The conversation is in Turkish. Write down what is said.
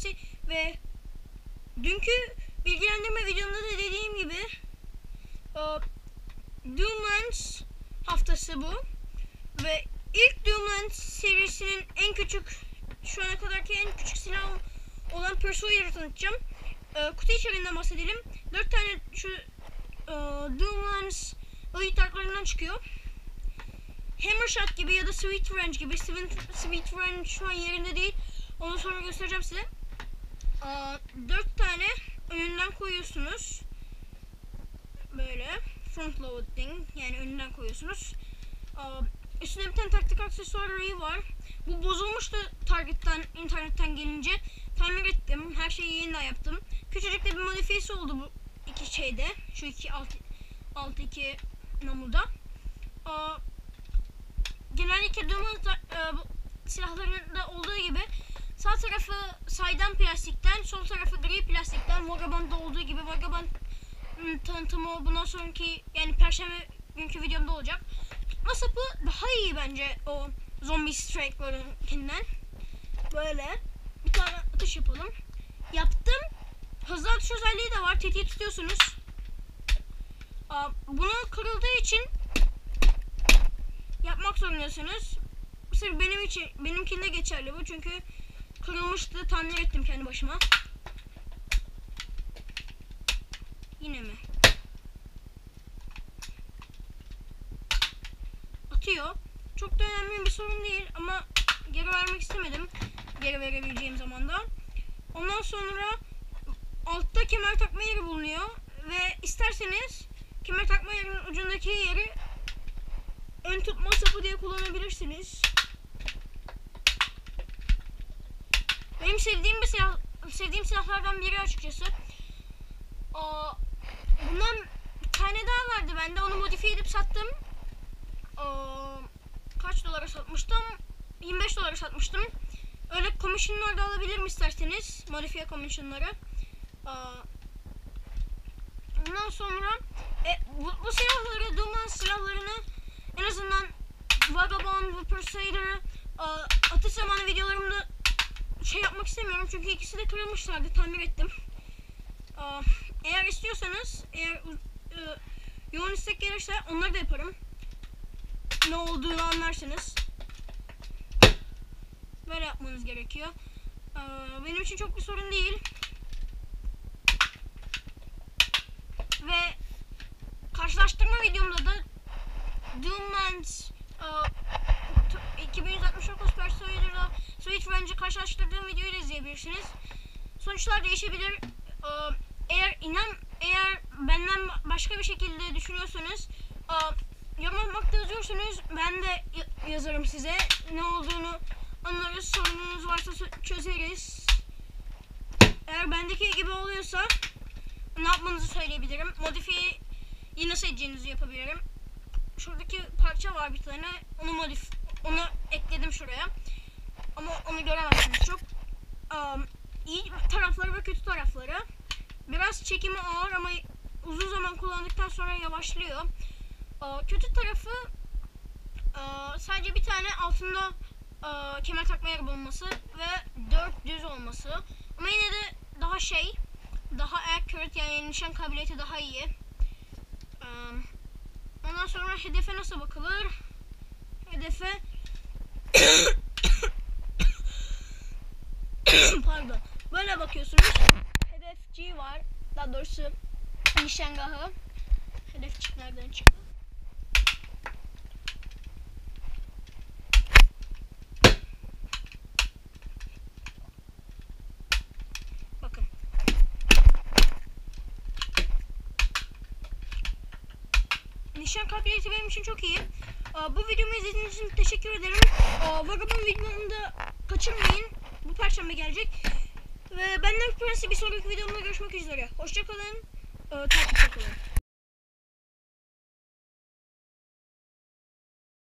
Prensesi ve dünkü bilgilendirme videomda da dediğim gibi e, Doomlands haftası bu ve ilk Doomlands serisinin en küçük şu ana kadarki en küçük silah olan Pursuer'ı tanıtacağım. E, kutu içeriğinden bahsedelim. 4 tane şu e, Doomlands elite artlarından çıkıyor. Hammer Shot gibi ya da Sweet Range gibi. Sweet, Sweet Range şu an yerinde değil. Onu sonra göstereceğim size. Aa, dört tane önünden koyuyorsunuz. Böyle front loading yani önünden koyuyorsunuz. Aa, üstüne bir tane taktik aksesuarı var. Bu bozulmuştu targetten internetten gelince. Tamir ettim. Her şeyi yeniden yaptım. Küçücük de bir modifiyesi oldu bu iki şeyde. Şu iki alt, alt iki namluda. Aa, genellikle Doom'un e, silahlarında olduğu gibi sağ tarafı saydam plastikten, sol tarafı gri plastikten Vagabond'da olduğu gibi Vagabond ım, tanıtımı bundan sonraki yani perşembe günkü videomda olacak. Tutma sapı daha iyi bence o zombie strike'larınkinden. Böyle bir tane atış yapalım. Yaptım. Hızlı atış özelliği de var. Tetiği tutuyorsunuz. Aa, bunu kırıldığı için yapmak zorundasınız. Sırf benim için benimkinde geçerli bu çünkü kırılmıştı tamir ettim kendi başıma. Yine mi? Atıyor. Çok da önemli bir sorun değil ama geri vermek istemedim. Geri verebileceğim zamanda. Ondan sonra altta kemer takma yeri bulunuyor ve isterseniz kemer takma yerinin ucundaki yeri ön tutma sapı diye kullanabilirsiniz. Sevdiğim bir silah, sevdiğim silahlardan biri açıkçası. Aa, bundan bir tane daha vardı bende. Onu modifiye edip sattım. Aa, kaç dolara satmıştım? 25 dolara satmıştım. Öyle komisyonlar da alabilirim isterseniz. Modifiye komisyonları. Aa, ondan sonra e, bu, bu silahları, Duman silahlarını en azından Vagabond ve Crusader'ı atış zamanı videolarımda şey yapmak istemiyorum çünkü ikisi de kırılmışlardı tamir ettim. Eğer istiyorsanız eğer e, yoğun istek gelirse onları da yaparım. Ne olduğunu anlarsınız. Böyle yapmanız gerekiyor. Benim için çok bir sorun değil. Ve karşılaştırma videomda da Doomlands uh, 2169 Persuader'la Switch Range'i karşılaştırdığım videoyu izleyebilirsiniz. Sonuçlar değişebilir. Uh, eğer inan eğer benden başka bir şekilde düşünüyorsanız uh, yorum atmakta yazıyorsunuz. Ben de yazarım size. Ne olduğunu anlarız. Sorununuz varsa çözeriz. Eğer bendeki gibi oluyorsa ne yapmanızı söyleyebilirim. Modifiye nasıl edeceğinizi yapabilirim şuradaki parça var bir tane. Onu modif onu ekledim şuraya. Ama onu göremezsiniz çok. Um, iyi tarafları ve kötü tarafları. Biraz çekimi ağır ama uzun zaman kullandıktan sonra yavaşlıyor. Uh, kötü tarafı uh, sadece bir tane altında uh, kemer takma yeri bulunması ve dört düz olması. Ama yine de daha şey, daha accurate yani nişan kabiliyeti daha iyi. Um, Ondan sonra hedefe nasıl bakılır? Hedefe pardon. Böyle bakıyorsunuz. Hedef G var. Daha doğrusu nişangahı. Hedef çık nereden çıktı? Bakın. Nişan kabiliyeti benim için çok iyi. Bu videomu izlediğiniz için teşekkür ederim. Vagabond videomu da kaçırmayın. Bu perşembe gelecek. Ve benden bir sonraki videomda görüşmek üzere. Hoşçakalın. Ee, takipte kalın.